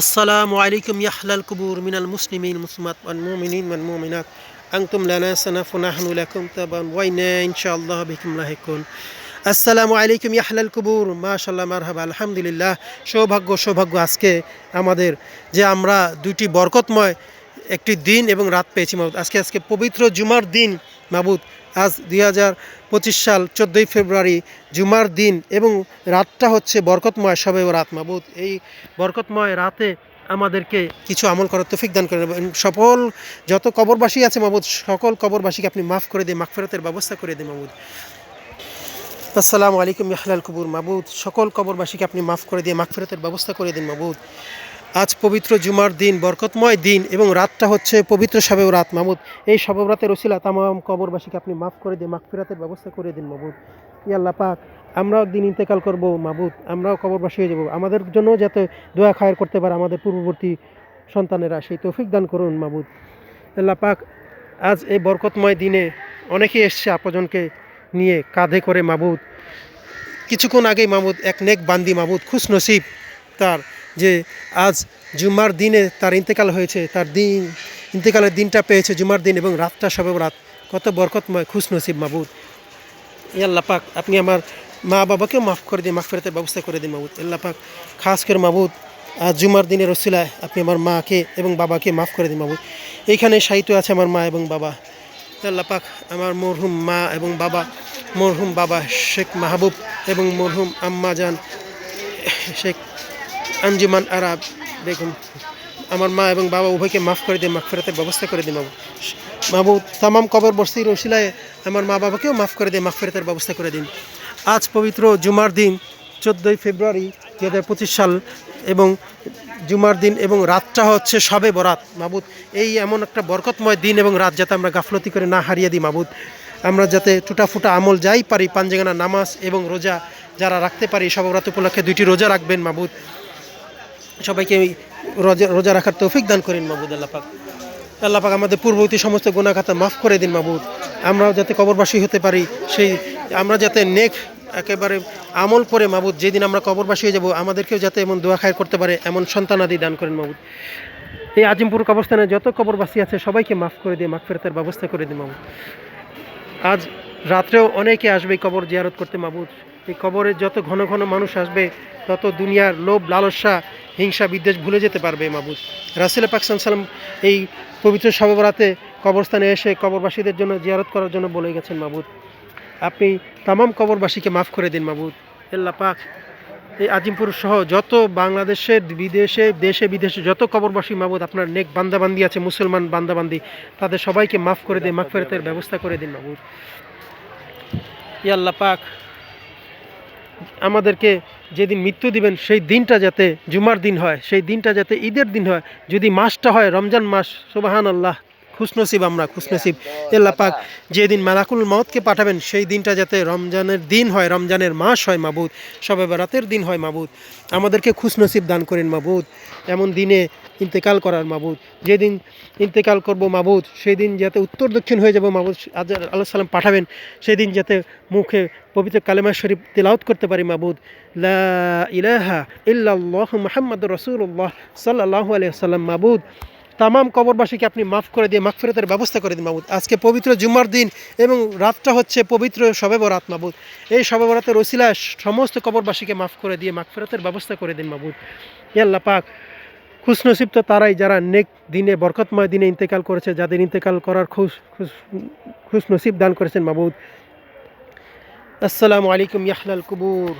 আসসালামু আলাইকুম ইয়াহলাল কুবুর মিনাল মুসলিমিন মুসমাত মুমিনিন ওয়াল মুমিনাত আনতুম লানা সানাফু নাহনু লাকুম তাবান ওয়াইনা ইনশাআল্লাহ বিকুম লাহিকুন আসসালামু আলাইকুম ইয়াহলাল কুবুর মাশাআল্লাহ মারহাবা আলহামদুলিল্লাহ সৌভাগ্য সৌভাগ্য আজকে আমাদের যে আমরা দুইটি বরকতময় একটি দিন এবং রাত পেয়েছি। আজকে আজকে পবিত্র জুমার দিন। মাবুদ, আজ দুই হাজার পঁচিশ সাল চোদ্দোই ফেব্রুয়ারি জুমার দিন এবং রাতটা হচ্ছে বরকতময় সবে রাত মাবুদ, এই বরকতময় রাতে আমাদেরকে কিছু আমল করার তৌফিক দান করেন সকল যত কবরবাসী আছে মাবুদ, সকল কবরবাসীকে আপনি মাফ করে দিয়ে, মাগফিরাতের ব্যবস্থা করে দিন মাবুদ। আসসালামু আলাইকুম ইয়াহলাল কবুর। মাবুদ, সকল কবরবাসীকে আপনি মাফ করে দিয়ে, মাগফিরাতের ব্যবস্থা করে দিন মাবুদ। আজ পবিত্র জুমার দিন, বরকতময় দিন এবং রাতটা হচ্ছে পবিত্র সাবেও রাত। মামুদ এই সবেও রাতের ওসিলা তামাম কবরবাসীকে আপনি মাফ করে দিয়ে মাগফিরাতের ব্যবস্থা করে দিন মাবুদ ইয়াল্লাহ পাক, আমরাও একদিন ইন্তেকাল করব মাবুদ আমরাও কবরবাসী হয়ে যাব। আমাদের জন্য যাতে দোয়া খায়ের করতে পারে আমাদের পূর্ববর্তী সন্তানেরা, সেই তৌফিক দান করুন মাবুদ আল্লাহ পাক, আজ এই বরকতময় দিনে অনেকেই এসছে আপজনকে নিয়ে কাঁধে করে মাবুদ কিছুক্ষণ আগেই মামুদ এক নেক বান্দি মামুদ খুশ নসিব তার যে আজ জুমার দিনে তার ইন্তেকাল হয়েছে, তার দিন, ইন্তেকালের দিনটা পেয়েছে জুমার দিন এবং রাতটা সবে রাত কত বরকতময় খুশ নসিব মাবুদ আল্লাহ পাক, আপনি আমার মা বাবাকেও মাফ করে দিন মাফ ফেরাতে ব্যবস্থা করে দিন মাবুদ। আল্লাহ পাক, খাস করে মাবুদ, আজ জুমার দিনের রসিলায় আপনি আমার মাকে এবং বাবাকে মাফ করে দিন মাবুদ। এইখানে সাহিত্য আছে আমার মা এবং বাবা। আল্লাহ পাক, আমার মরহুম মা এবং বাবা, মরহুম বাবা শেখ মাহবুব এবং মরহুম আম্মা জান শেখ আঞ্জুমান আরাব, দেখুন, আমার মা এবং বাবা উভয়কে মাফ করে দিয়ে মাফ ফেরাতে ব্যবস্থা করে দিন বাবু। বাবু, তামাম কবর বস্তির ওসিলায় আমার মা বাবাকেও মাফ করে দিয়ে মাফ ফেরাতের ব্যবস্থা করে দিন। আজ পবিত্র জুমার দিন, চোদ্দোই ফেব্রুয়ারি দু হাজার পঁচিশ সাল এবং জুমার দিন এবং রাতটা হচ্ছে সবে বরাত। মাবুদ, এই এমন একটা বরকতময় দিন এবং রাত যাতে আমরা গাফলতি করে না হারিয়ে দিই, মাবুদ। আমরা যাতে টুটা ফুটা আমল যাই পারি, পাঞ্জেগানা নামাজ এবং রোজা যারা রাখতে পারি সবরাত উপলক্ষে দুইটি রোজা রাখবেন, মাবুদ। সবাইকে রোজা রোজা রাখার তৌফিক দান করেন মাবুদ আল্লাহ পাক। আল্লাহ পাক আমাদের পূর্ববর্তী সমস্ত গুণাখাতা মাফ করে দিন মাবুদ আমরাও যাতে কবরবাসী হতে পারি, সেই আমরা যাতে নেক একেবারে আমল করে মাবুদ যেদিন আমরা কবরবাসী হয়ে যাব, আমাদেরকেও যাতে এমন দোয়া খায় করতে পারে, এমন সন্তানাদি দান করেন মাবুদ এই আজিমপুর কবরস্থানে যত কবরবাসী আছে, সবাইকে মাফ করে দিয়ে মাফ ফেরতের ব্যবস্থা করে দিন মাবুদ আজ রাত্রেও অনেকে আসবে কবর জিয়ারত করতে মাবুদ এই কবরে যত ঘন ঘন মানুষ আসবে, তত দুনিয়ার লোভ লালসা হিংসা বিদ্বেষ ভুলে যেতে পারবে মাবুদ রাসেল পাকসান সালাম এই পবিত্র সবেবরাতে কবরস্থানে এসে কবরবাসীদের জন্য জিয়ারত করার জন্য বলে গেছেন মাবুদ আপনি তামাম কবরবাসীকে মাফ করে দিন মাবুদ আল্লাহ পাক এই আজিমপুর সহ যত বাংলাদেশের বিদেশে, দেশে, বিদেশে যত কবরবাসী মাবুদ আপনার নেক বান্দাবান্দি আছে, মুসলমান বান্দাবান্দি, তাদের সবাইকে মাফ করে দিন মাফ ফেরতের ব্যবস্থা করে দিন মাবুদ আল্লাহ পাক আমাদেরকে যেদিন মৃত্যু দিবেন, সেই দিনটা যাতে জুমার দিন হয়, সেই দিনটা যাতে ঈদের দিন হয়। যদি মাসটা হয়, রমজান মাস সুবাহান আল্লাহ খুশনসিব আমরা, খুশনসিব। পাক যেদিন মালাকুল মতকে পাঠাবেন, সেই দিনটা যাতে রমজানের দিন হয়, রমজানের মাস হয় মাবুদ, সবে রাতের দিন হয় মাবুদ। আমাদেরকে খুশনসিব দান করেন মাবুদ। এমন দিনে ইন্তেকাল করার মাবুদ। যেদিন ইন্তেকাল করব মাবুদ সেই দিন যাতে উত্তর দক্ষিণ হয়ে যাব মাবুদ আজ আল্লাহ সাল্লাম পাঠাবেন সেই দিন যাতে মুখে পবিত্র কালেমা শরীফ তেলাউত করতে পারি মাবুদ। লা ইলাহা ইল্লাল্লাহ মুহাম্মদ রসুল্লাহ সাল্লাহ আলিয়া সাল্লাম মাবুদ। তামাম কবরবাসীকে আপনি মাফ করে দিয়ে মাগফিরাতের ব্যবস্থা করে দিন মাবুদ আজকে পবিত্র জুম্মার দিন এবং রাতটা হচ্ছে পবিত্র শবে বরাত মাবুদ এই শবে বরাতের ওসিলায় সমস্ত কবরবাসীকে মাফ করে দিয়ে মাগফিরাতের ব্যবস্থা করে দিন মাবুদ আল্লাহ পাক, খুশনসিব তো তারাই যারা নেক দিনে, বরকতময় দিনে ইন্তেকাল করেছে, যাদের ইন্তেকাল করার খুশ খুশ, খুশনসিব দান করেছেন মাবুদ আসসালামু আলাইকুম ইয়াহলাল কুবুর।